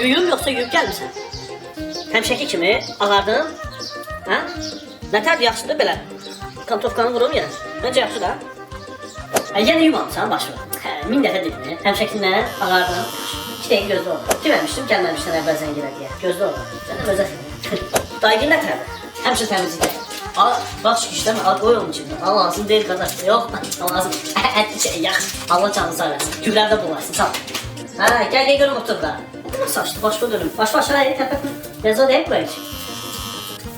Yuyum yoxsa yuyub gəlmisən? Həmişəki kimi ağardın? Hə? Nətər yaxşıdır belə? Kontovkanı vurum yenə. Məncə yaxşı da. Hə, yenə yumamısan başı. Hə, min dəfə dedim. Həmişəkindən ağardın. İki dəqiqə gözlə orada. Deməmişdim gəlməmişdən əvvəl zəng elə deyə. Gözlə orada. Sən də özə. Dayı nətərdir? Həmişə təmizlik. Al, bax şu işləmə, al qoy onun içində. Al lazım deyil qardaş. Yox, al. Ətli şey, yax. Allah canını sağ eləsin. Gübrədə bularsın, sağ. Hə, gəl gəl görüm otur da. Bu nasıl açdı, başqa dönüm. Baş başa hə, təpət. Yazı deyil bu heç.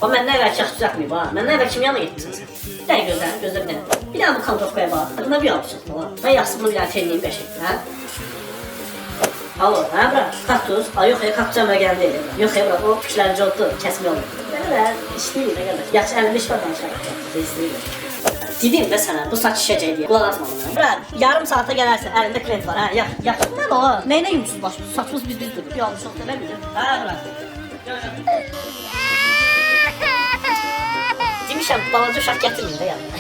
O məndən əvvəl yax düzəltməyib ha. Məndən əvvəl kim getmisən sən? Bir dənə gözlə, bir dənə. Bir dənə bu kontoskaya bax. Buna bir almışıq falan. Mən yaxşısını bir dənə tenliyim beşik, hə? Alo, hə bura, kaktus. Ay yox, ya kaktus əmrə gəldi. Yox, ya bura, o kişilərin coddu, kəsmək olur. Belə, işləyir, nə qədər. Yaxşı, əlində iş var danışaq. İstəyir. Dedim də sənə, bu saç şişəcək deyə. Qulaq asma buna. Bura, yarım saata gələrsən, əlində krem var, hə? Yax, yax. Nə o? Nəyinə yumsuz baş? Saçımız biz biz durur. Yanlış oldu, elə bilir. Hə, bura. Demişəm, balaca uşaq gətirməyin də yanına.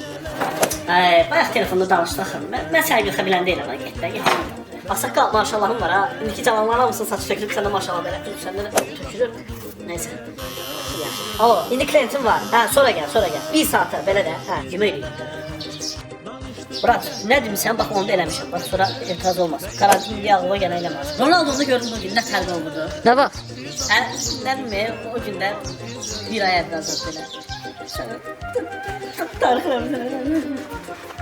Ay, bayaq telefonda danışdıq. Mən, mən səni götürə bilən deyiləm, ha, get də, get. Asakal maşallahım var ha. İndiki cavanlar hamısının saçı tökülüb, sən də maşallah belə səndə tökülür. Nəysə. Yaxşı. Alo, indi klientim var. Hə, sonra gəl, sonra gəl. Bir saata belə də, hə, yemək eləyir. Murat, nə demisən? Bax onu da eləmişəm. Bax sonra etiraz olmasın. Karantin diye ağlıma gələn eləməz. Ronaldo'nu gördüm o gün, nə tərqə oldu. Ne bak? Hə, nə bilmir, o gündən bir ay əvvəl belə. Tarixlərimdən.